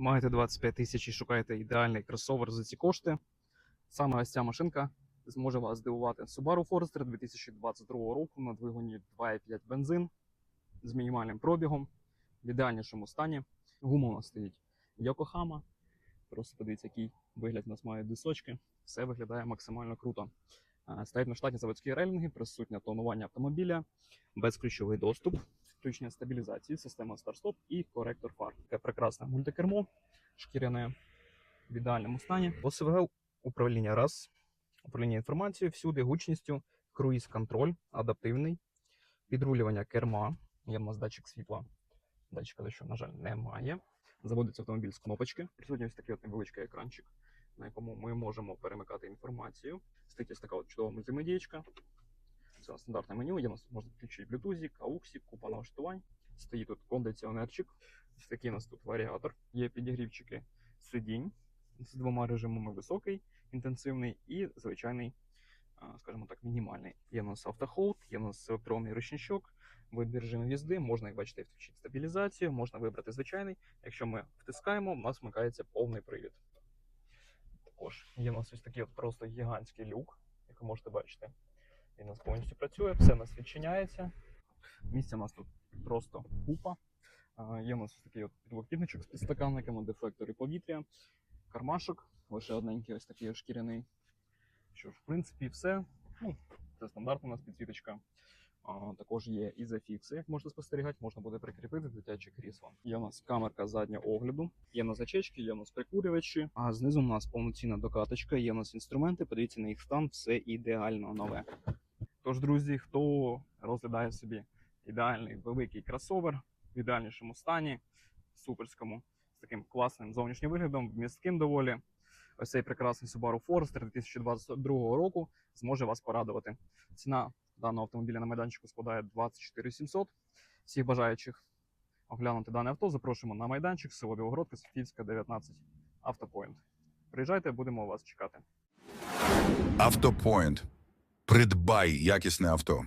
Маєте 25 тисяч і шукаєте ідеальний кросовер за ці кошти. Саме ось ця машинка зможе вас здивувати. Subaru Forester 2022 року на двигуні 2,5 бензин з мінімальним пробігом в ідеальнішому стані. Гума у нас стоїть Yokohama. Просто подивіться, який вигляд у нас мають дисочки. Все виглядає максимально круто. А, Стоять на штатні заводські рейлінги, присутнє тонування автомобіля, безключовий доступ, включення стабілізації, система старт-стоп і коректор фар. Таке прекрасне мультикермо, шкіряне в ідеальному стані. ОСВГ управління раз, управління інформацією, всюди гучністю, круїз-контроль, адаптивний, підрулювання керма. Є в нас датчик світла. Датчика дощу, на жаль, немає. Заводиться автомобіль з кнопочки. Присутній ось такий от невеличкий екранчик, на якому ми можемо перемикати інформацію. Стоїть ось така от чудова мультимедієчка. Це стандартне меню. Є у нас можна підключити Bluetooth, AUX, купа налаштувань. Стоїть тут кондиціонерчик. Такий у нас тут варіатор. Є підігрівчики сидінь з двома режимами: високий, інтенсивний і звичайний, скажімо так, мінімальний. Є у нас автохолд, є у нас електронний ручничок, вибір режиму їзди. Можна, як бачите, включити стабілізацію, можна вибрати звичайний. Якщо ми втискаємо, у нас вмикається повний привід. Також є у нас ось такий от просто гігантський люк, як ви можете бачити. Він у нас повністю працює, все у нас відчиняється. Місця у нас тут просто купа. Є у нас такий от підлокітничок з підстаканниками, дефлектори повітря, кармашок, лише одненький ось такий шкіряний. Що ж, в принципі, все. Ну, це стандартна у нас підсвіточка. Також є ізофікси, як можете спостерігати, можна буде прикріпити дитяче крісло. Є у нас камерка заднього огляду, є у нас зачечки, є у нас прикурювачі, а знизу у нас повноцінна докаточка, є у нас інструменти, подивіться на їх стан, все ідеально нове. Тож, друзі, хто розглядає собі ідеальний великий кросовер в ідеальнішому стані, суперському, з таким класним зовнішнім виглядом, містким доволі. Ось цей прекрасний Subaru Forester 2022 року зможе вас порадувати. Ціна даного автомобіля на майданчику складає 24 700. Всіх бажаючих оглянути дане авто запрошуємо на майданчик село Білогородка, Софійська, 19, Автопоінт. Приїжджайте, будемо вас чекати. Автопоінт. Придбай якісне авто.